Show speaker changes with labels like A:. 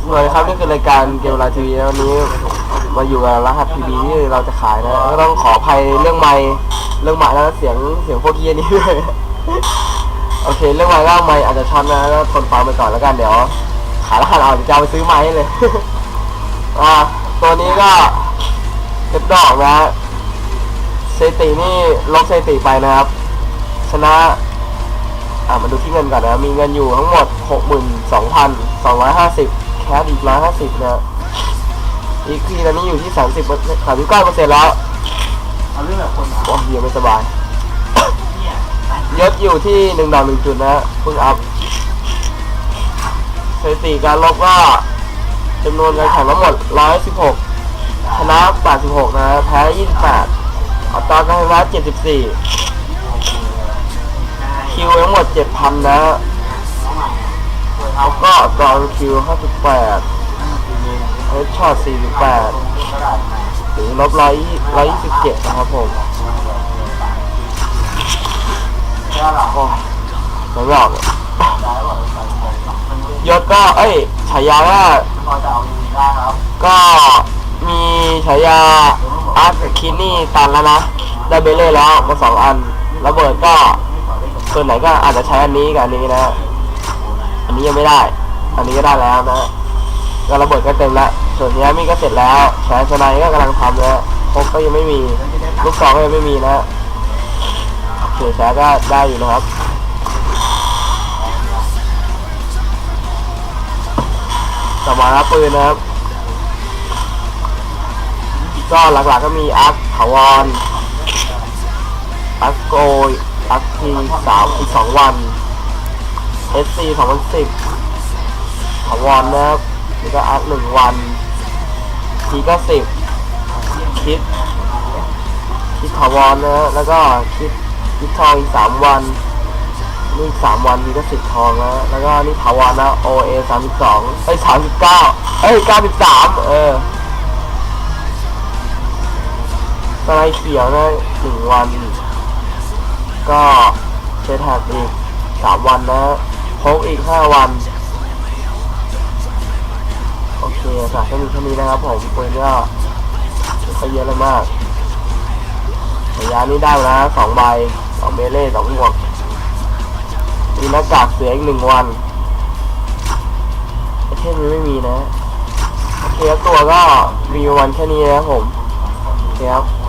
A: สวัสดีครับนี่คือรายการเกมลาทีวีนะวันนี้มาอยู่กับรหัสทีวีที่เราจะขายนะก็ต้องขออภัยเรื่องไมค์เรื่องไมค์แล้วเสียงเสียงพวกเกียนี้ด้วยโอเค เรื่องไมค์ก็ไมค์อาจจะช็อตนะก็ทนฟังไปก่อนแล้วกันเดี๋ยวขายรหัสเอาจะไปซื้อไมค์เลยอ่าตัวนี้ก็เล็บดอกนะเซตินี่ลบเซติไปนะครับ ชนะอ่ามาดูที่เงินก่อนนะ มีเงินอยู่ทั้งหมด 62,250 แคสอีก150นะอีกทีตอนนี้อยู่ที่30 39เปอร์เซ็นต์แล้ว
B: เอาเรื่องแบบคนนะ
A: โอ้ยยังไม่สบายยศอยู่ที่1ดาว1จุดนะเพิ่งอัพสถิติการลบก็จำนวนการแข่งทั้งหมด116ชนะ86นะ แพ้28อัตราการชนะ74คิวทั้งหมด7,000นะ แล้วก็กรองคิว58เฮดช็อต48 หรือลบ100 127 นะครับผมโอ้ยไม่ออกเลยศก็ เอ้ยฉายาว่า
B: พอจะเอาดีได้ครับ
A: ก็มีฉายาอาร์ตคินนี่ตันแล้วนะ ได้เบลเล่แล้วมาสองอัน ระเบิดก็ ส่วนไหนก็อาจจะใช้อันนี้กับอันนี้นะ อันนี้ยังไม่ได้ อันนี้ก็ได้แล้วนะก็ระเบิดก็เต็มแล้ว ส่วนนี้มีก็เสร็จแล้วแชร์ชนายก็กำลังทำนะพกก็ยังไม่มี ลูกซองก็ยังไม่มีนะโอเคแชร์ก็ได้อยู่นะครับต่อมาครับปืนนะครับก็หลักๆก็มีอาร์คถาวรอาร์คโกยอาร์คทีสามอีกสองวัน เอสซีสองพันสิบถาวรนะครับแล้วก็อาร์คหนึ่งวันทีก็สิบคิดคิดถาวรนะแล้วก็คิดคิดทองอีกสามวันนี่สามวันนี่ก็สิบทองนะแล้วก็นี่ถาวรนะ OA สามสิบสองเอ้ยสามสิบเก้าเอ้ยเก้าสิบสามเออสไลด์เขียวนะหนึ่งวัน ก็เซตแท็กอีกสามวันนะ โพกอีกห้าวัน โอเคค่ะก็มีแค่นี้นะครับผมปืนก็ไม่ค่อยเยอะเลยมากระยะนี้ได้นะสองใบสองเบเล่สองหมวกมีหน้ากากเสืออีกหนึ่งวันไอเทมนี้ไม่มีนะโอเคตัวก็มีวันแค่นี้นะครับผมโอเคครับ